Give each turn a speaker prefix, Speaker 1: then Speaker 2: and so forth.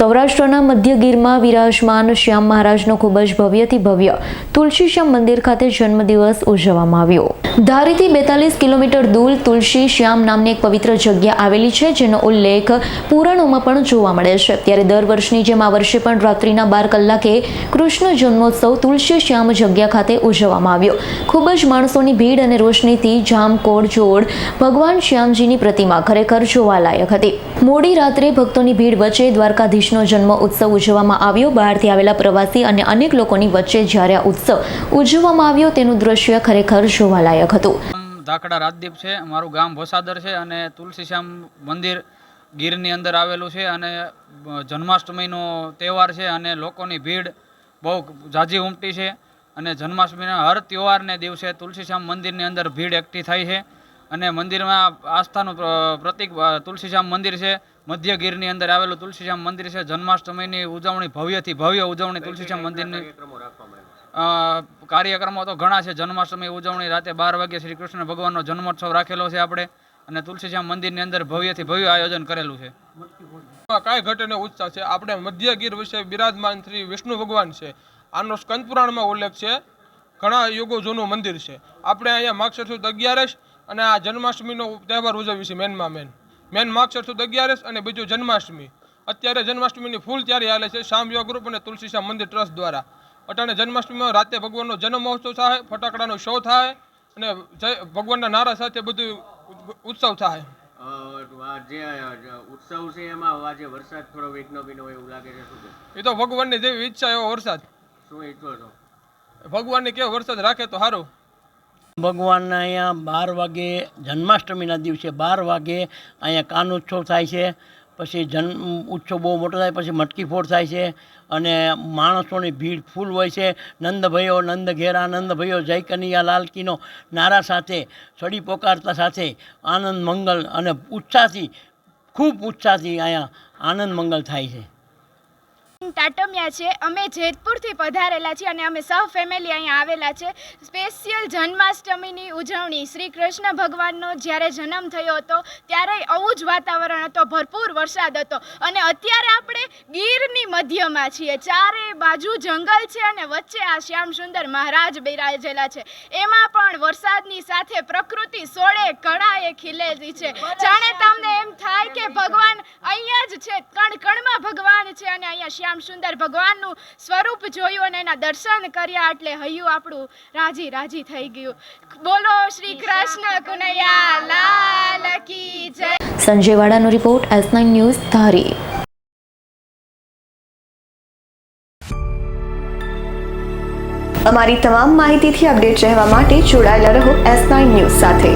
Speaker 1: સૌરાષ્ટ્રના મધ્ય ગીરમાં વિરાજમાન શ્યામ મહારાજનો ખૂબ જ ભવ્યથી ભવ્ય તુલસી શ્યામ મંદિર ખાતે જન્મદિવસ ઉજવવામાં આવ્યો. ધારીથી બેતાલીસ કિલોમીટર દૂર તુલસી શ્યામ નામની એક પવિત્ર જગ્યા આવેલી છે, જેનો ઉલ્લેખ પુરાણોમાં પણ જોવા મળે છે. ત્યારે દર વર્ષની જેમ આ વર્ષે પણ રાત્રિના બાર કલાકે કૃષ્ણ જન્મોત્સવ તુલસી શ્યામ જગ્યા ખાતે ઉજવવામાં આવ્યો. ખૂબ જ માણસોની ભીડ અને રોશનીથી જામકોડ જોડ ભગવાન શ્યામજીની પ્રતિમા ખરેખર જોવાલાયક હતી. મોડી રાત્રે ભક્તોની ભીડ વચ્ચે દ્વારકાધીશનો જન્મ ઉત્સવ ઉજવવામાં આવ્યો. બહારથી આવેલા પ્રવાસી અને અનેક લોકોની વચ્ચે જ્યારે આ ઉત્સવ ઉજવવામાં આવ્યો તેનું દ્રશ્ય ખરેખર જોવાલાયક હતું.
Speaker 2: ધાકડા રાજદીપ છે. મારું ગામ ભોસાદર છે અને તુલસીશ્યામ મંદિર ગીરની અંદર આવેલું છે અને જન્માષ્ટમીનો તહેવાર છે અને લોકોની ભીડ બહુ ઝાઝી ઉમટી છે અને જન્માષ્ટમીના હર તહેવારને દિવસે તુલસીશ્યામ મંદિરની અંદર ભીડ એકઠી થાય છે અને મંદિરમાં આસ્થાનું પ્રતીક તુલસીશ્યામ મંદિર છે. મધ્ય ગીરની અંદર આવેલું તુલસીશ્યામ મંદિર છે. જન્માષ્ટમીની ઉજવણી ભવ્યથી ભવ્ય ઉજવણી તુલસીશ્યામ મંદિરની. અ, કાર્યક્રમો તો ઘણા છે. જન્માષ્ટમી ઉજવણી રાતે બાર વાગે શ્રી કૃષ્ણ ભગવાનનો જન્મોત્સવ રાખેલો છે આપણે અને તુલસીશ્યામ મંદિરની અંદર ભવ્યથી ભવ્ય આયોજન કરેલું છે.
Speaker 3: કાંઈ ઘટને ઉત્સાહ છે? આપણે મધ્ય ગીર વિશે બિરાજમાન શ્રી વિષ્ણુ ભગવાન છે. આનો સ્કંદ પુરાણમાં ઉલ્લેખ છે. ઘણા યુગો જૂનું મંદિર છે. આપણે અહીંયા માગસર સુદ અગિયારસ અને આ જન્માષ્ટમીનો તહેવાર ઉજવીએ છીએ મેનમાં મેન મેન માક્ષર સુદ અગિયારસ અને બીજું જન્માષ્ટમી. અત્યારે જન્માષ્ટમીની ફૂલ તૈયારી હાલે છે શામ યોગ ગ્રુપ અને તુલસીશ્યામ મંદિર ટ્રસ્ટ દ્વારા. અટાણે જન્માષ્ટમીમાં રાતે ભગવાનનો જન્મ મહોત્સવ થાય ફટાકડાનો શો થાય અને જય ભગવાનના નારા સાથે બધું ઉત્સવ થાય.
Speaker 4: જે ઉત્સવ છે એમાં આજે વરસાદ થોડો વિઘ્નો વિનો એવું લાગે છે શું
Speaker 3: એ તો ભગવાનની જેવી ઈચ્છા એવો વરસાદ.
Speaker 4: શું ઈચ્છો છો?
Speaker 3: ભગવાનની કેવો વરસાદ રાખે તો સારું.
Speaker 5: ભગવાનના અહીંયા બાર વાગે જન્માષ્ટમીના દિવસે બાર વાગે અહીંયા કાન ઉત્સવ થાય છે. પછી જન્મ ઉત્સવ બહુ મોટો થાય, પછી મટકી ફોડ થાય છે અને માણસોની ભીડ ફૂલ હોય છે. નંદભયો નંદ ઘેરા નંદભયો જય કનૈયા લાલકીનો નારા સાથે, સડી પોકારતા સાથે આનંદ, મંગલ અને ઉત્સાહથી, ખૂબ ઉત્સાહથી અહીંયા આનંદ, મંગલ થાય છે.
Speaker 6: ટાટમિયા છે. અમે જેતપુરથી પધારેલા છીએ અને અમે સહ ફેમિલી અહીંયા આવેલા છે. સ્પેશિયલ જન્માષ્ટમીની ઉજવણી. શ્રી કૃષ્ણ ભગવાનનો જ્યારે જન્મ થયો હતો ત્યારે આવું જ વાતાવરણ હતો. ભરપૂર વરસાદ હતો. અને અત્યારે આપણે ગીરની મધ્યમાં છીએ. ચારે બાજુ જંગલ છે અને વચ્ચે આ શ્યામ સુંદર મહારાજ બિરાજેલા છે. એમાં પણ વરસાદની સાથે પ્રકૃતિ સોળે કળાએ ખીલેલી છે. જાણે તમને એમ થાય કે ભગવાન અહીંયા જ છે કણ કણમાં ભગવાન છે અને અહીંયા શ્યામ સુંદર ભગવાનનું સ્વરૂપ જોયું અને એના દર્શન કર્યા એટલે હૈયું આપણું રાજી રાજી થઈ ગયું. બોલો શ્રી કૃષ્ણ કુનૈયા લાલ કી જય.
Speaker 1: Sanjay વાડાનો report S nine news Dhari.
Speaker 7: અમારી તમામ માહિતીથી અપડેટ રહેવા માટે જોડાયેલા રહો એસ નાઇન ન્યૂઝ સાથે.